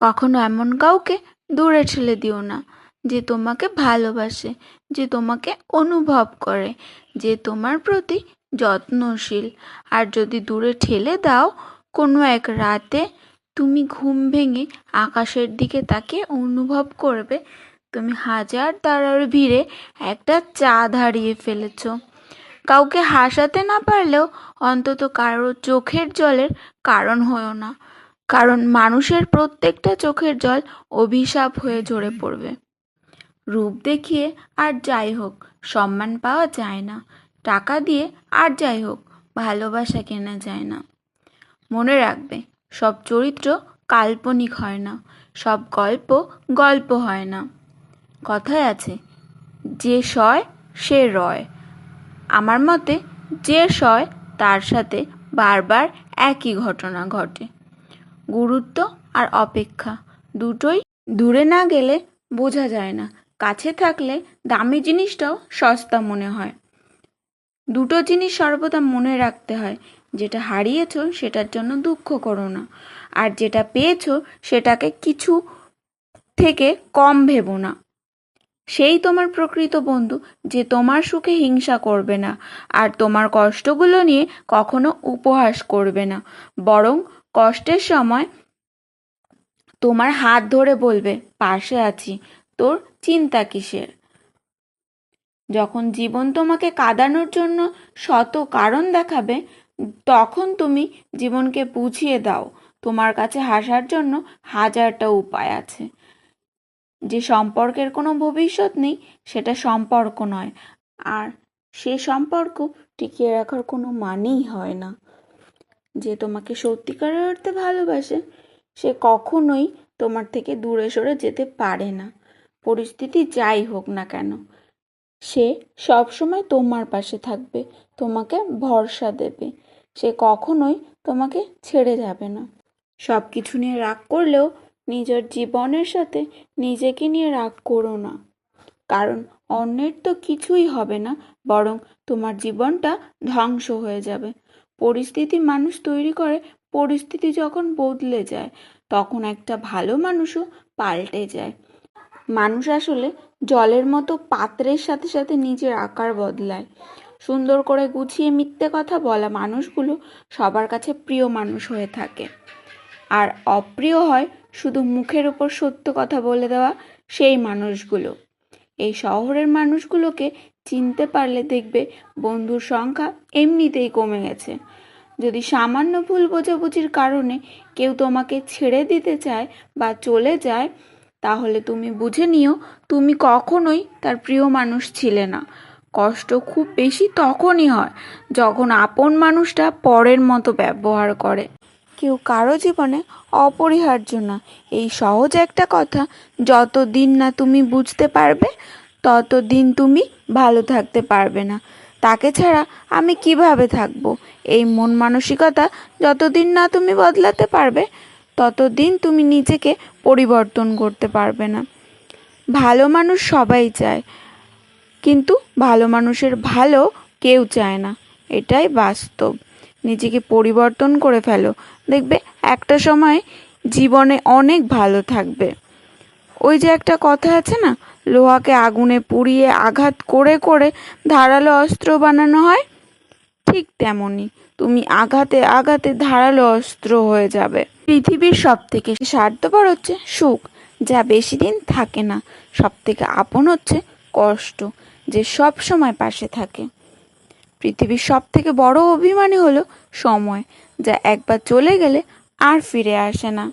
কখনো এমন কাউকে দূরে ঠেলে দিও না, যে তোমাকে ভালোবাসে, যে তোমাকে অনুভব করে, যে তোমার প্রতি যত্নশীল। আর যদি দূরে ঠেলে দাও, কোনো এক রাতে তুমি ঘুম ভেঙে আকাশের দিকে তাকিয়ে অনুভব করবে, তুমি হাজার তারার ভিড়ে একটা চাঁদ হারিয়ে ফেলেছ। কাউকে হাসাতে না পারলেও অন্তত কারও চোখের জলের কারণ হয়েও না। কারণ মানুষের প্রত্যেকটা চোখের জল অভিশাপ হয়ে ঝরে পড়বে। রূপ দেখিয়ে আর যাই হোক, সম্মান পাওয়া যায় না। টাকা দিয়ে আর যাই হোক, ভালোবাসা কেনা যায় না। মনে রাখবে, সব চরিত্র কাল্পনিক হয় না, সব গল্প গল্প হয় না। কথায় আছে, যে সয়, সে রয়। আমার মতে, যে সয় তার সাথে বারবার একই ঘটনা ঘটে। গুরুত্ব আর অপেক্ষা। দুটোই দূরে না গেলে বোঝা যায় না। কাছে থাকলে দামি জিনিসটাও সস্তা মনে হয়। দুটো জিনিস সর্বদা মনে রাখতে হয়, যেটা হারিয়েছো সেটার জন্য দুঃখ করো না, আর যেটা পেয়েছ সেটাকে কিছু থেকে কম ভেবো না। সেই তোমার প্রকৃত বন্ধু, যে তোমার সুখে হিংসা করবে না, আর তোমার কষ্টগুলো নিয়ে কখনো উপহাস করবে না, বরং কষ্টের সময় তোমার হাত ধরে বলবে, পাশে আছি, তোর চিন্তা কিসের? যখন জীবন তোমাকে কাঁদানোর জন্য শত কারণ দেখাবে, তখন তুমি জীবনকে বুঝিয়ে দাও। তোমার কাছে হাসার জন্য হাজারটা উপায় আছে। যে সম্পর্কের কোনো ভবিষ্যৎ নেই, সেটা সম্পর্ক নয়। আর সে সম্পর্ক টিকিয়ে রাখার কোনো মানেই হয় না। যে তোমাকে সত্যিকারের অর্থে ভালোবাসে, সে কখনোই তোমার থেকে দূরে সরে যেতে পারে না। পরিস্থিতি যাই হোক না কেন, সে সবসময় তোমার পাশে থাকবে, তোমাকে ভরসা দেবে। সে কখনোই তোমাকে ছেড়ে যাবে না। সব কিছু নিয়ে রাগ করলেও নিজের জীবনের সাথে নিজেকে নিয়ে রাগ করো না। কারণ অন্যের তো কিছুই হবে না, বরং তোমার জীবনটা ধ্বংস হয়ে যাবে। পরিস্থিতি মানুষ তৈরি করে, পরিস্থিতি যখন বদলে যায়, তখন একটা ভালো মানুষও পাল্টে যায়। মানুষ আসলে জলের মতো পাত্রের সাথে সাথে নিজের আকার বদলায়। সুন্দর করে গুছিয়ে মিথ্যে কথা বলা মানুষগুলো সবার কাছে প্রিয় মানুষ হয়ে থাকে। আর অপ্রিয় হয় শুধু মুখের উপর সত্য কথা বলে দেওয়া সেই মানুষগুলো। এই শহরের মানুষগুলোকে চিনতে পারলে দেখবে বন্ধুর সংখ্যা এমনিতেই কমে গেছে। যদি সামান্য ভুল বোঝাবুঝির কারণে কেউ তোমাকে ছেড়ে দিতে চায় বা চলে যায়, তাহলে তুমি বুঝে নিও তুমি কখনোই তার প্রিয় মানুষ ছিলে না। কষ্ট খুব বেশি তখনই হয় যখন আপন মানুষটা পরের মতো ব্যবহার করে। কেউ কারও জীবনে অপরিহার্য না। এই সহজ একটা কথা, যতদিন না তুমি বুঝতে পারবে, ততদিন তুমি ভালো থাকতে পারবে না। তাকে ছাড়া আমি কীভাবে থাকব? এই মন মানসিকতা যতদিন না তুমি বদলাতে পারবে, ততদিন তুমি নিজেকে পরিবর্তন করতে পারবে না। ভালো মানুষ সবাই চায়, কিন্তু ভালো মানুষের ভালো কেউ চায় না। এটাই বাস্তব। নিজেকে পরিবর্তন করে ফেলো। দেখবে একটা সময় জীবনে অনেক ভালো থাকবে। ওই যে একটা কথা আছে না, লোহাকে আগুনে পুড়িয়ে আঘাত করে করে ধারালো অস্ত্র বানানো হয়, ঠিক তেমনই তুমি আঘাতে আঘাতে ধারালো অস্ত্র হয়ে যাবে। পৃথিবীর সব থেকে স্বার্থপর হচ্ছে সুখ, যা বেশি দিন থাকে না। সব থেকে আপন হচ্ছে কষ্ট, যে সব সময় পাশে থাকে। পৃথিবীর সব থেকে বড় অভিমানী হলো সময়, যা একবার চলে গেলে আর ফিরে আসে না।